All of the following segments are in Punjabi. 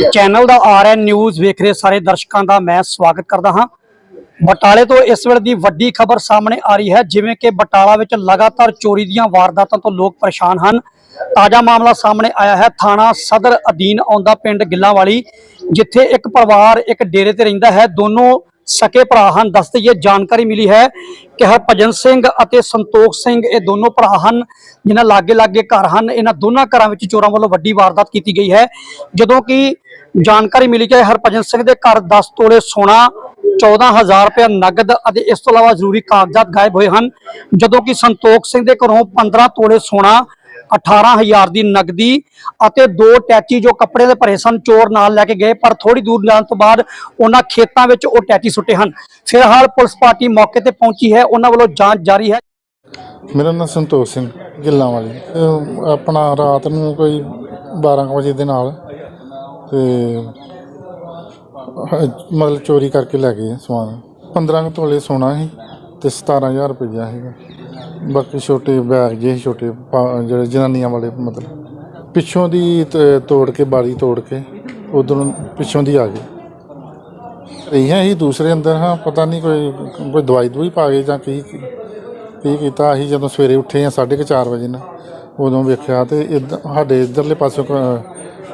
ਚੈਨਲ ਦਾ ਆਰ ਆਰਐਨ ਨਿਊਜ਼ ਵੇਖ ਰਹੇ ਸਾਰੇ ਦਰਸ਼ਕਾਂ ਦਾ ਮੈਂ ਸਵਾਗਤ ਕਰਦਾ ਹਾਂ। ਬਟਾਲੇ ਤੋਂ ਇਸ ਵੇਲੇ ਦੀ ਵੱਡੀ ਖਬਰ ਸਾਹਮਣੇ ਆ ਰਹੀ ਹੈ, ਜਿਵੇਂ ਕਿ ਬਟਾਲਾ ਵਿੱਚ ਲਗਾਤਾਰ ਚੋਰੀ ਦੀਆਂ ਵਾਰਦਾਤਾਂ ਤੋਂ ਲੋਕ ਪਰੇਸ਼ਾਨ ਹਨ। ਤਾਜ਼ਾ ਮਾਮਲਾ ਸਾਹਮਣੇ ਆਇਆ ਹੈ, ਥਾਣਾ ਸਦਰ ਅਧੀਨ ਆਉਂਦਾ ਪਿੰਡ ਗਿੱਲਾਂਵਾਲੀ, ਜਿੱਥੇ ਇੱਕ ਪਰਿਵਾਰ ਇੱਕ ਡੇਰੇ ਤੇ ਰਹਿੰਦਾ ਹੈ। ਦੋਨੋਂ ਸਕੇ ਭਰਾ ਹਨ। ਦੱਸਦੇ ਇਹ ਜਾਣਕਾਰੀ ਮਿਲੀ ਹੈ ਕਿ ਹਰਭਜਨ ਸਿੰਘ ਅਤੇ ਸੰਤੋਖ ਸਿੰਘ ਇਹ ਦੋਨੋਂ ਭਰਾ ਹਨ, ਜਿਨ੍ਹਾਂ ਲਾਗੇ ਲਾਗੇ ਘਰ ਹਨ। ਇਹਨਾਂ ਦੋਨਾਂ ਘਰਾਂ ਵਿੱਚ ਚੋਰਾਂ ਵੱਲੋਂ ਵੱਡੀ ਵਾਰਦਾਤ ਕੀਤੀ ਗਈ ਹੈ। ਜਦੋਂ ਕਿ ਜਾਣਕਾਰੀ ਮਿਲੀ ਕਿ ਹਰਭਜਨ ਸਿੰਘ ਦੇ ਘਰ 10 ਤੋਲੇ ਸੋਨਾ 14000 ਰੁਪਏ ਨਗਦ ਅਤੇ ਇਸ ਤੋਂ ਇਲਾਵਾ ਜ਼ਰੂਰੀ ਕਾਗਜ਼ਾਤ ਗਾਇਬ ਹੋਏ ਹਨ। ਜਦੋਂ ਕਿ ਸੰਤੋਖ ਸਿੰਘ ਦੇ ਘਰੋਂ 15 ਤੋਲੇ ਸੋਨਾ 18000 ਦੀ ਨਗਦੀ ਅਤੇ ਦੋ ਟੈਚੀ ਜੋ ਕੱਪੜੇ ਦੇ ਭਰੇ ਸਨ, ਚੋਰ ਨਾਲ ਲੈ ਕੇ ਗਏ, ਪਰ ਥੋੜੀ ਦੂਰ ਜਾਣ ਤੋਂ ਬਾਅਦ ਉਹਨਾਂ ਖੇਤਾਂ ਵਿੱਚ ਉਹ ਟੈਚੀ ਸੁੱਟੇ ਹਨ। ਫਿਲਹਾਲ ਪੁਲਿਸ ਪਾਰਟੀ ਮੌਕੇ ਤੇ ਪਹੁੰਚੀ ਹੈ, ਉਹਨਾਂ ਵੱਲੋਂ ਜਾਂਚ ਜਾਰੀ ਹੈ। ਮੇਰਾ ਨਾਮ ਸੰਤੋਖ ਸਿੰਘ ਗਿੱਲਾਂ ਵਾਲੀ। ਅਹ ਆਪਣਾ ਰਾਤ ਨੂੰ ਕੋਈ 12 ਕੁ ਵਜੇ ਦੇ ਨਾਲ ਤੇ ਹ- ਮਤਲਬ ਚੋਰੀ ਕਰਕੇ ਲੈ ਗਏ ਸਮਾਨ। 15 ਕੁ ਤੋਲੇ ਸੋਨਾ ਸੀ ਤੇ 17000 ਰੁਪਈਆ ਸੀਗਾ। ਬਾਕੀ ਛੋਟੇ ਬੈਗ ਜਿਹੇ ਛੋਟੇ ਪਾ- ਜਿਹੜੇ ਜਨਾਨੀਆਂ ਵਾਲੇ ਮਤਲਬ। ਪਿੱਛੋਂ ਦੀ ਤ- ਤੋੜ ਕੇ ਬਾਰੀ ਤੋੜ ਕੇ ਉਧਰੋਂ ਪਿੱਛੋਂ ਦੀ ਆ ਗਏ ਰਹੀਆਂ ਹੀ ਦੂਸਰੇ ਅੰਦਰ ਹਾਂ ਪਤਾ ਨਹੀਂ ਕੋਈ ਕੋਈ ਦਵਾਈ ਦਵਾਈ ਪਾ ਗਏ ਜਾਂ ਕੀ ਕੀ ਕੀਤਾ। ਅਸੀਂ ਜਦੋਂ ਸਵੇਰੇ ਉੱਠੇ ਆ 4:30 ਵਜੇ ਨਾ ਉਦੋਂ ਵੇਖਿਆ ਤੇ ਇੱਧ- ਸਾਡੇ ਇਧਰਲੇ ਪਾਸੋਂ ਕ-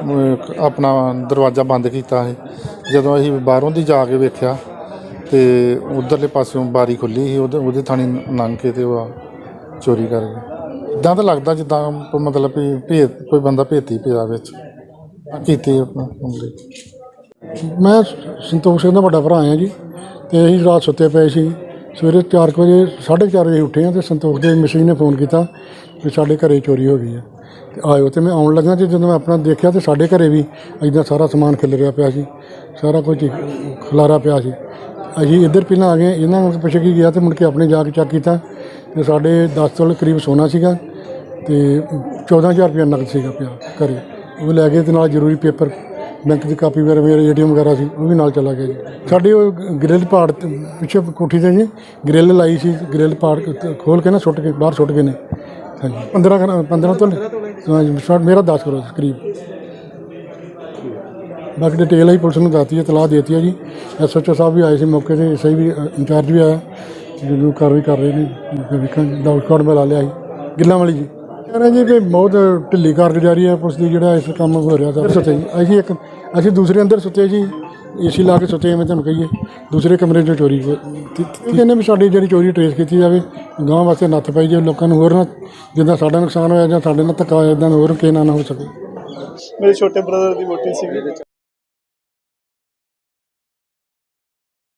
ਅਮ, ਆਪਣਾ ਦਰਵਾਜ਼ਾ ਬੰਦ ਕੀਤਾ ਸੀ। ਜਦੋਂ ਅਸੀਂ ਬਾਹਰੋਂ ਦੀ ਜਾ ਕੇ ਵੇਖਿਆ ਤੇ ਉਧਰਲੇ ਪਾਸਿਓਂ ਬਾਰੀ ਖੁੱਲੀ ਸੀ ਉਹਦੇ ਉਹਦੇ ਥਾਣੀ ਲੰਘ ਕੇ ਤੇ ਉਹ ਚੋਰੀ ਕਰ ਗਏ ਇਦਾਂ ਤਾਂ ਲੱਗਦਾ ਜਿੱਦਾਂ ਮਤਲਬ ਵੀ ਭੇਤ ਕੋਈ ਬੰਦਾ ਭੇਤੀ ਪਿਆ ਵਿੱਚ। ਕੀਤੀ ਆਪਣਾ ਹਮਲੇ ਮੈਂ ਸੰਤੋਖ ਸਿੰਘ ਦਾ ਵੱਡਾ ਭਰਾ ਹਾਂ ਜੀ। ਤੇ ਅਸੀਂ ਰਾਤ ਸੁੱਤੇ ਪਏ ਸੀ। ਸਵੇਰੇ 4 ਵਜੇ 4:30 ਵਜੇ ਉੱਠੇ ਹਾਂ ਤੇ ਸੰਤੋਖ ਦੇ ਮਿਸੀ ਨੇ ਫੋਨ ਕੀਤਾ ਕਿ ਸਾਡੇ ਘਰੇ ਚੋਰੀ ਹੋ ਗਈ ਹੈ। ਤੇ ਆਇਓ ਤੇ ਮੈਂ ਆਉਣ ਲੱਗਾ ਤੇ ਜਦੋਂ ਮੈਂ ਆਪਣਾ ਦੇਖਿਆ ਤੇ ਸਾਡੇ ਘਰੇ ਵੀ ਇਦਾਂ ਸਾਰਾ ਸਮਾਨ ਖਿਲ ਰਿਹਾ ਪਿਆ ਸੀ। ਸਾਰਾ ਕੁਝ ਹੀ ਖਲਾਰਾ ਪਿਆ ਸੀ। ਅਸੀਂ ਇੱਧਰ ਪਹਿਲਾਂ ਆ ਗਏ। ਇਹਨਾਂ ਨੂੰ ਪੁੱਛ ਕੇ ਗਿਆ ਤੇ ਮੁੜ ਕੇ ਆਪਣੇ ਜਾ ਕੇ ਚੈੱਕ ਕੀਤਾ। ਤੇ ਸਾਡੇ 10 ਤੋਲੇ ਕਰੀਬ ਸੋਨਾ ਸੀਗਾ ਤੇ 14000 ਰੁਪਏ ਨਕਦ ਸੀਗਾ ਪਿਆ ਘਰੇ। ਉਹ ਲੈ ਗਏ ਤੇ ਨਾਲ ਜ਼ਰੂਰੀ ਪੇਪਰ, ਬੈਂਕ ਦੀ ਕਾਪੀ ਵਗੈਰਾ, ਮੇਰੇ ਏਟੀਐਮ ਵਗੈਰਾ ਸੀ, ਉਹ ਵੀ ਨਾਲ ਚਲਾ ਗਿਆ ਜੀ। ਸਾਡੇ ਉਹ ਗ੍ਰਿਲ ਪਾੜ ਪਿੱਛੇ ਕੋਠੀ ਤੇ ਜੀ, ਗ੍ਰਿਲ ਲਾਈ ਸੀ, ਗ੍ਰਿਲ ਪਾੜ ਕੇ ਖੋਲ ਕੇ ਨਾ ਸੁੱਟ ਕੇ, ਬਾਹਰ ਸੁੱਟ ਗਏ ਨੇ। ਹਾਂਜੀ 15 ਕਰ- 15 ਤੋਂ ਮੇਰਾ 10 ਕਰੋ ਕਰੀਬ। ਬਾਕੀ ਡਿਟੇਲ ਹੀ ਪੁਲਿਸ ਨੂੰ ਦੱਸਤੀ ਹੈ, ਤਲਾਹ ਦੇਤੀ ਹੈ ਜੀ। ਐਸਐਚਓ ਸਾਹਿਬ ਵੀ ਆਏ ਸੀ ਮੌਕੇ ਤੇ, ਸਹੀ ਵੀ ਇੰਚਾਰਜ ਵੀ ਆਇਆ। ਜਦੋਂ ਕਾਰਵਾਈ ਕਰ ਰਹੇ ਨੇ ਵੇਖਾਂ ਡਾਊਟ ਕਾਰਡ ਲਾ ਲਿਆ ਸੀ। ਗਿੱਲਾਂ ਵਾਲੀ ਜੀ। ਕਹਿੰਦੇ ਜੀ ਕਿ ਬਹੁਤ ਢਿੱਲੀ ਕਾਰਗੁਜ਼ਾਰੀ ਹੈ, ਪੁਲਿਸ ਦੀ ਜਿਹੜਾ ਇਸ ਕੰਮ ਹੋ ਰਿਹਾ ਸਰ ਸੁੱਤੇ ਜੀ। ਅਸੀਂ ਇੱਕ, ਅਸੀਂ ਦੂਸਰੇ ਅੰਦਰ ਸੁੱਤੇ ਜੀ ਏਸੀ ਲਾ ਕੇ ਸੁੱਤੇ ਮੈਂ ਤੁਹਾਨੂੰ ਕਹੀਏ। ਦੂਸਰੇ ਕਮਰੇ 'ਚ ਚੋਰੀ ਕਹਿੰਦੇ ਵੀ ਸਾਡੀ ਜਿਹੜੀ ਚੋਰੀ ਟਰੇਸ ਕੀਤੀ ਜਾਵੇ ਗਾਂ ਵਾਸਤੇ ਨੱਥ ਪਾਈ ਜੇ ਲੋਕਾਂ ਨੂੰ ਹੋਰ ਨਾ ਜਿੱਦਾਂ ਸਾਡਾ ਨੁਕਸਾਨ ਹੋਇਆ ਜਾਂ ਸਾਡੇ ਨਾਲ ਧੱਕਾ ਹੋਇਆ ਇਦਾਂ ਹੋਰ ਕਿਸੇ ਨਾਲ ਨਾ ਹੋ ਸਕੇ। ਮੇਰੇ ਛੋਟੇ ਬ੍ਰਦਰ ਦੀ ਵੋਟੀ ਸੀਗੀ।